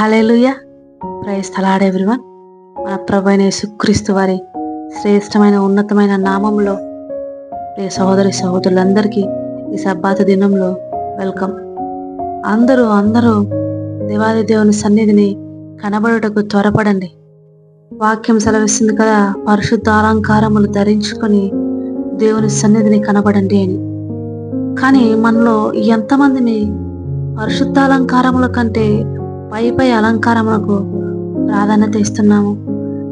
Hallelujah ప్రయస్థలాడ్ everyone. మన ప్రభు అయిన వారి శ్రేష్టమైన ఉన్నతమైన నామంలో ప్రియ సహోదరి సహోదరులందరికీ ఈ సబ్బాత దినంలో వెల్కమ్. అందరూ అందరూ దేవాది దేవుని సన్నిధిని కనబడుటకు త్వరపడండి. వాక్యం సెలవిస్తుంది కదా పరిశుద్ధ అలంకారములు ధరించుకొని దేవుని సన్నిధిని కనబడండి అని. కానీ మనలో ఎంతమందిని పరిశుద్ధ అలంకారముల కంటే పై పై అలంకారములకు ప్రాధాన్యత ఇస్తున్నాము.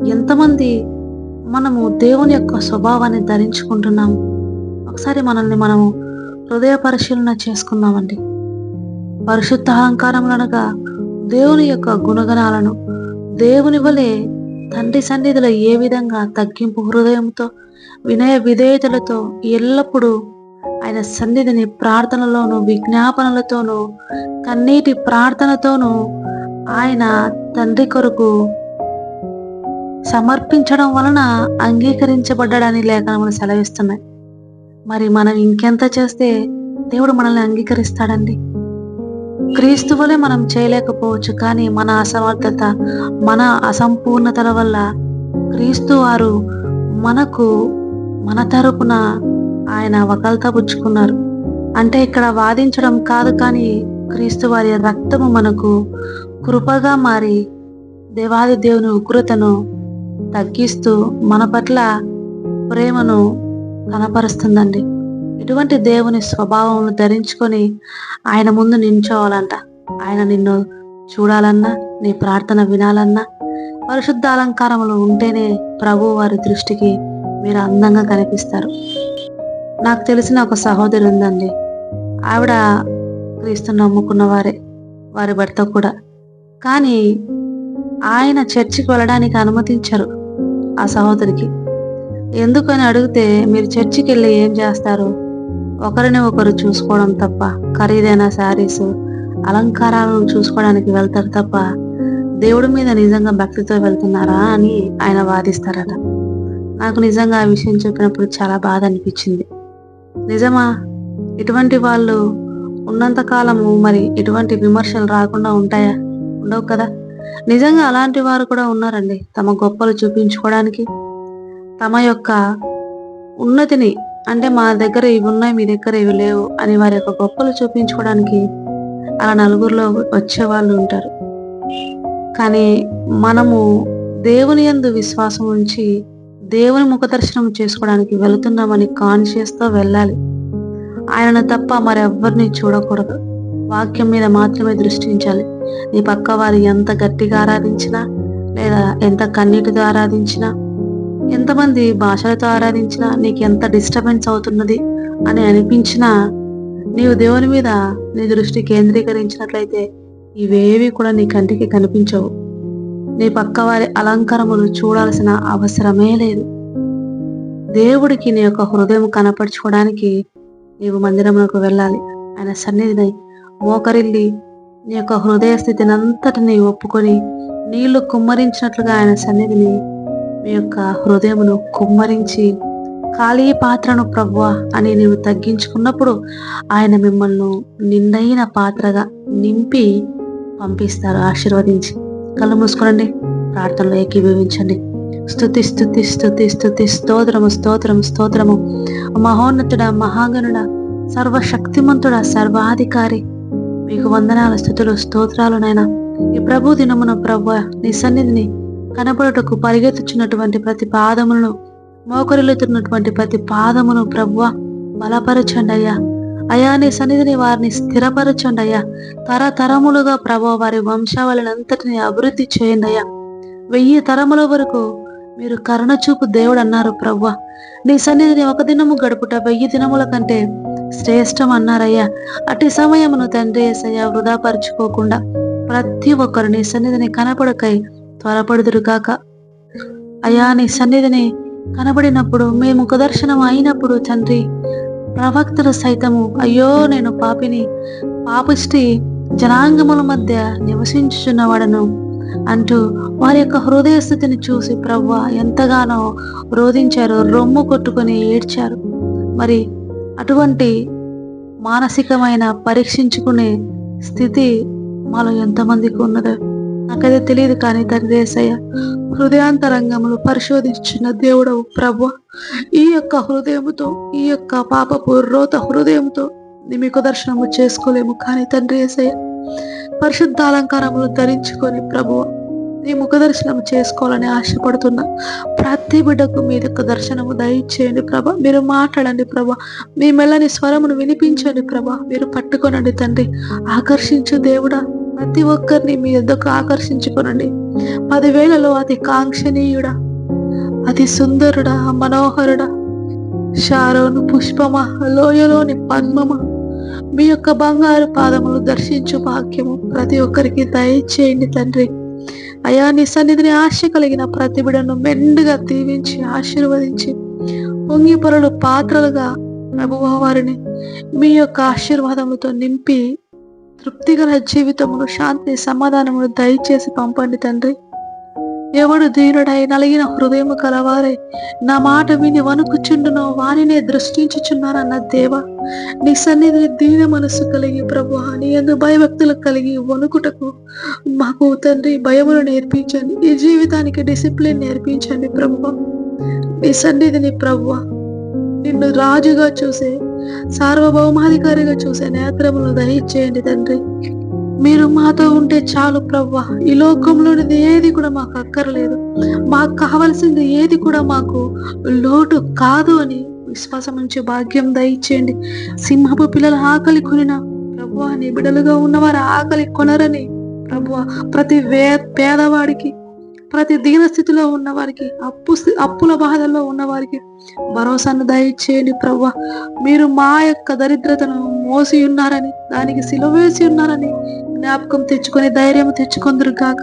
ఎంతమంది మనము దేవుని యొక్క స్వభావాన్ని ధరించుకుంటున్నాము. ఒకసారి మనల్ని మనము హృదయ పరిశీలన చేసుకుందామండి. పరిశుద్ధ అలంకారములు అనగా దేవుని యొక్క గుణగణాలను దేవుని వలె తండ్రి సన్నిధిలో ఏ విధంగా తగ్గింపు హృదయంతో వినయ విధేయతలతో ఎల్లప్పుడూ ఆయన సన్నిధిని ప్రార్థనలోను విజ్ఞాపనలతోనూ కన్నీటి ప్రార్థనతోనూ ఆయన తండ్రి కొరకు సమర్పించడం వలన అంగీకరించబడ్డాడని లేఖనములు సెలవిస్తున్నాయి. మరి మనం ఇంకెంత చేస్తే దేవుడు మనల్ని అంగీకరిస్తాడండి? క్రీస్తు వలె మనం చేయలేకపోవచ్చు కానీ మన అసమర్థత మన అసంపూర్ణతల వల్ల క్రీస్తు వారు మనకు మన తరపున ఆయన వకల్తా పుచ్చుకున్నారు. అంటే ఇక్కడ వాదించడం కాదు కానీ క్రీస్తు వారి రక్తము మనకు కృపగా మారి దేవాది దేవుని ఉగ్రతను తగ్గిస్తూ మన పట్ల ప్రేమను కనపరుస్తుందండి. ఇటువంటి దేవుని స్వభావం ధరించుకొని ఆయన ముందు నించోవాలంట. ఆయన నిన్ను చూడాలన్నా నీ ప్రార్థన వినాలన్నా పరిశుద్ధ అలంకారములు ఉంటేనే ప్రభు వారి దృష్టికి మీరు అందంగా కనిపిస్తారు. నాకు తెలిసిన ఒక సహోదరి ఉందండి. ఆవిడ క్రీస్తు నమ్ముకున్న వారే వారి భర్త కూడా. కానీ ఆయన చర్చికి వెళ్ళడానికి అనుమతించరు ఆ సహోదరికి. ఎందుకని అడిగితే మీరు చర్చికి వెళ్ళి ఏం చేస్తారు? ఒకరిని ఒకరు చూసుకోవడం తప్ప ఖరీదైన శారీస్ అలంకారాలను చూసుకోవడానికి వెళ్తారు తప్ప దేవుడి మీద నిజంగా భక్తితో వెళ్తున్నారా అని ఆయన వాదిస్తారట. నాకు నిజంగా ఆ విషయం చెప్పినప్పుడు చాలా బాధ అనిపించింది. నిజమా? ఇటువంటి వాళ్ళు ఉన్నంత కాలము మరి ఎటువంటి విమర్శలు రాకుండా ఉంటాయా? ఉండవు కదా. నిజంగా అలాంటి వారు కూడా ఉన్నారండి. తమ గొప్పలు చూపించుకోవడానికి. తమ యొక్క ఉన్నతిని అంటే మా దగ్గర ఇవి ఉన్నాయి మీ దగ్గర ఇవి లేవు అని వారి యొక్క గొప్పలు చూపించుకోవడానికి అలా నలుగురిలో వచ్చే వాళ్ళు ఉంటారు. కానీ మనము దేవుని యందు విశ్వాసం ఉంచి దేవుని ముఖదర్శనం చేసుకోవడానికి వెళుతున్నామని కాన్షియస్తో వెళ్ళాలి. ఆయనను తప్ప మరెవ్వరిని చూడకూడదు. వాక్యం మీద మాత్రమే దృష్టించాలి నీ పక్క వారు ఎంత గట్టిగా ఆరాధించినా లేదా ఎంత కన్నీటితో ఆరాధించినా ఎంతమంది భాషలతో ఆరాధించినా నీకు ఎంత డిస్టర్బెన్స్ అవుతున్నది అని అనిపించినా నీవు దేవుని మీద నీ దృష్టి కేంద్రీకరించినట్లయితే ఇవేవి కూడా నీ కంటికి కనిపించవు. నీ పక్క వారి అలంకారములు చూడాల్సిన అవసరమే లేదు. దేవుడికి నీ యొక్క హృదయం కనపరచుకోవడానికి నీవు మందిరములకు వెళ్ళాలి. ఆయన సన్నిధిని మోకరిల్లి నీ యొక్క హృదయ స్థితిని అంతటిని ఒప్పుకొని నీళ్ళు కుమ్మరించినట్లుగా ఆయన సన్నిధిని మీ యొక్క హృదయమును కుమ్మరించి ఖాళీ పాత్రను ప్రవ్వ అని నీవు తగ్గించుకున్నప్పుడు ఆయన మిమ్మల్ని నిండైన పాత్రగా నింపి పంపిస్తారు. ఆశీర్వదించి కళ్ళు మూసుకోనండి ప్రార్థనలో ఏకీభవించండి. స్థుతి స్థుతి స్థుతి స్థుతి స్తోత్రము స్తోత్రము స్తోత్రము. మహోన్నతుడ మహాగణుడ సర్వశక్తిమంతుడ సర్వాధికారి మీకు వందనాల స్థుతులు స్తోత్రాలు నైనా ఈ ప్రభు దినమున ప్రభు నీ సన్నిధిని కనపడుటకు పరిగెత్తుచున్నటువంటి ప్రతి పాదములను మోకరిల్లుతున్నటువంటి ప్రతి పాదమును ప్రభు బలపరచండి అయ్యా. అయా నీ సన్నిధిని వారిని స్థిరపరచండి అయ్యా. తరతరములుగా ప్రభు వారి వంశావళినంతటిని అభివృద్ధి చేయండి అయ్యా. వెయ్యి తరముల వరకు మీరు కరుణ చూపు దేవుడు అన్నారు ప్రవ్వ నీ సన్నిధిని ఒక దినము గడుపుట వెయ్యి దినముల కంటే శ్రేష్టం అన్నారయ్యా. అటు సమయమును తండ్రి ఏసయ్య వృధాపరచుకోకుండా ప్రతి ఒక్కరు నీ సన్నిధిని కనపడకై త్వరపడుదురు కాక అయ్యా నీ సన్నిధిని కనబడినప్పుడు మేము కుదర్శనం అయినప్పుడు తండ్రి ప్రవక్తలు సైతము అయ్యో నేను పాపిని పాపిష్టి జనాంగముల మధ్య నివసించుచున్నవాడను అంటూ వారి యొక్క హృదయ స్థితిని చూసి ప్రవ్వ ఎంతగానో రోధించారు రొమ్ము కొట్టుకొని ఏడ్చారు. మరి అటువంటి మానసికమైన పరీక్షించుకునే స్థితి మాలో ఎంతమందికి ఉన్నదో నాకైతే తెలియదు కానీ తండ్రి ఏసయ్య హృదయాంతరంగములు పరిశోధించిన దేవుడవు ప్రభు ఈ యొక్క హృదయముతో ఈ యొక్క పాపపు రోత హృదయంతో మీకు దర్శనము చేసుకోలేము కానీ తండ్రి ఏసయ్య పరిశుద్ధ అలంకారములు ధరించుకొని ప్రభువ నీ ముఖ దర్శనం చేసుకోవాలని ఆశపడుతున్నా. ప్రతి బిడ్డకు మీ యొక్క దర్శనము దయచేయండి ప్రభ. మీరు మాట్లాడండి ప్రభ. మీ మెల్లని స్వరమును వినిపించండి ప్రభ. మీరు పట్టుకోనండి తండ్రి. ఆకర్షించు దేవుడా. ప్రతి ఒక్కరిని మీ యొద్దకు ఆకర్షించుకోనండి. పదివేలలో అతి కాంక్షణీయుడా. అతి సుందరుడా మనోహరుడా. షారోను పుష్పమా లోయలోని పద్మమా. మీ యొక్క బంగారు పాదములు దర్శించు భాగ్యము ప్రతి ఒక్కరికి దయచేయండి తండ్రి. అయా నీ సన్నిధిని ఆశ కలిగిన ప్రతి బిడను మెండుగా దీవించి ఆశీర్వదించి పొంగి పొరలు పాత్రలుగా ప్రభువ వారిని. మీ యొక్క ఆశీర్వాదములతో నింపి తృప్తిగల జీవితమును శాంతి సమాధానమును దయచేసి పంపండి తండ్రి. ఎవడు దీనుడై నలిగిన హృదయము కలవారే? నా మాట విని వణుకుచుండునో వానినే దృష్టించుచున్నానన్న దేవ. నీ సన్నిధిని దీన మనసు కలిగి ప్రభు నీ ఎందు భయభక్తులు కలిగి వణుకుటకు మాకు తండ్రి భయములు నేర్పించండి. ఈ జీవితానికి డిసిప్లిన్ నేర్పించండి ప్రభు నీ సన్నిధిని ప్రభు నిన్ను రాజుగా చూసే సార్వభౌమాధికారిగా చూసే నేత్రములు దయచేయండి తండ్రి. మీరు మాతో ఉంటే చాలు ప్రవ్వ. ఈ లోకంలోనిది ఏది కూడా మాకు అక్కర్లేదు. మాకు కావలసింది ఏది కూడా మాకు లోటు కాదు అని విశ్వాసం నుంచి భాగ్యం దయచేయండి. సింహపు పిల్లల ఆకలి కొనిన ప్రభు నీ బిడలుగా ఉన్నవారు ఆకలి కొనరని ప్రభు ప్రతి వే పేదవాడికి ప్రతి దీనస్థితిలో ఉన్నవారికి అప్పు అప్పుల బాధల్లో ఉన్నవారికి భరోసాను దయచేయండి ప్రవ్వ. మీరు మా యొక్క దరిద్రతను మోసి ఉన్నారని దానికి సిలవేసి ఉన్నారని జ్ఞాపకం తెచ్చుకొని ధైర్యం తెచ్చుకొందరు కాక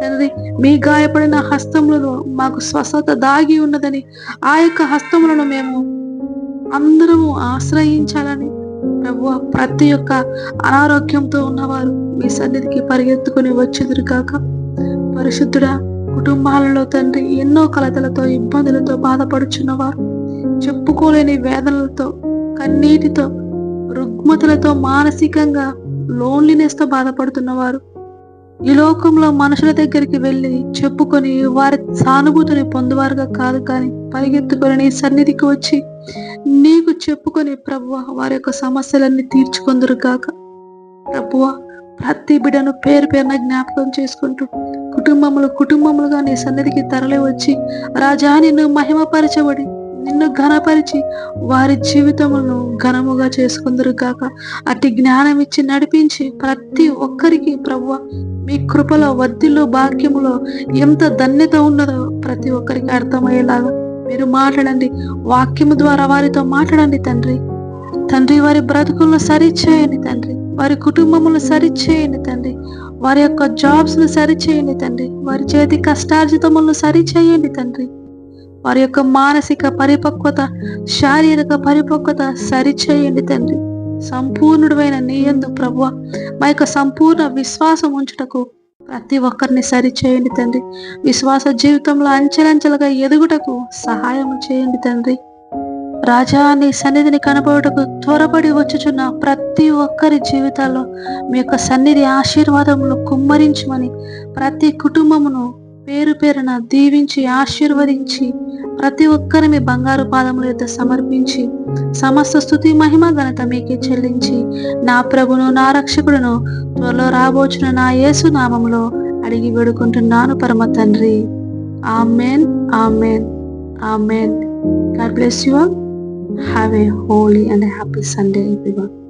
తండ్రి మీ గాయపడిన హస్తములను మాకు స్వస్థత దాగి ఉన్నదని ఆ యొక్క హస్తములను మేము అందరము ఆశ్రయించాలని ప్రభు ప్రతి ఒక్క అనారోగ్యంతో ఉన్నవారు మీ సన్నిధికి పరిగెత్తుకుని వచ్చేదురు కాక పరిశుద్ధుడా కుటుంబాలలో తండ్రి ఎన్నో కలతలతో ఇబ్బందులతో బాధపడుచున్నవారు చెప్పుకోలేని వేదనలతో కన్నీటితో రుగ్మతలతో మానసికంగా లోన్లీనెస్తో బాధపడుతున్నవారు. ఈ లోకంలో మనుషుల దగ్గరికి వెళ్ళి చెప్పుకొని వారి సానుభూతిని పొందువారుగా కాదు కానీ పరిగెత్తుకొని నీ సన్నిధికి వచ్చి నీకు చెప్పుకొని ప్రభువ వారి యొక్క సమస్యలన్నీ తీర్చుకొందురు కాక ప్రభువ ప్రతి బిడను పేరు పేరున జ్ఞాపకం చేసుకుంటూ కుటుంబములు కుటుంబములుగా నీ సన్నిధికి తరలి వచ్చి రాజా నిన్ను మహిమపరచబడి నిన్ను ఘనపరిచి వారి జీవితములను ఘనముగా చేసుకుందరు కాక అట్టి జ్ఞానం ఇచ్చి నడిపించి ప్రతి ఒక్కరికి ప్రభు మీ కృపలో వద్దిలో భాగ్యములో ఎంత ధన్యత ఉన్నదో ప్రతి ఒక్కరికి అర్థమయ్యేలాగా మీరు మాట్లాడండి. వాక్యము ద్వారా వారితో మాట్లాడండి తండ్రి. తండ్రి వారి బ్రతుకులను సరిచేయండి తండ్రి. వారి కుటుంబములు సరిచేయండి తండ్రి. వారి యొక్క జాబ్స్ను సరిచేయండి తండ్రి. వారి చేతి కష్టార్జితములను సరిచేయండి తండ్రి. వారి యొక్క మానసిక పరిపక్వత శారీరక పరిపక్వత సరిచేయండి తండ్రి. సంపూర్ణుడమైన నీయందు ప్రభు మా యొక్క సంపూర్ణ విశ్వాసం ఉంచుటకు ప్రతి ఒక్కరిని సరిచేయండి తండ్రి. విశ్వాస జీవితంలో అంచెలంచెలుగా ఎదుగుటకు సహాయం చేయండి తండ్రి. రాజా నీ సన్నిధిని కనబడుటకు త్వరపడి వచ్చుచున్న ప్రతి ఒక్కరి జీవితాల్లో మీ యొక్క సన్నిధి ఆశీర్వాదములు కుమ్మరించమని ప్రతి కుటుంబమును పేరు పేరున దీవించి ఆశీర్వదించి ప్రతి ఒక్కరి మీ బంగారు పాదముల యొక్క సమర్పించి సమస్త స్థుతి మహిమ ఘనత మీకే చెల్లించి నా ప్రభును నా రక్షకుడును త్వరలో రాబోచున్న నా యేసు నామములో అడిగి వేడుకుంటున్నాను పరమ తండ్రి. Amen amen amen. God bless you all. Have a holy and a happy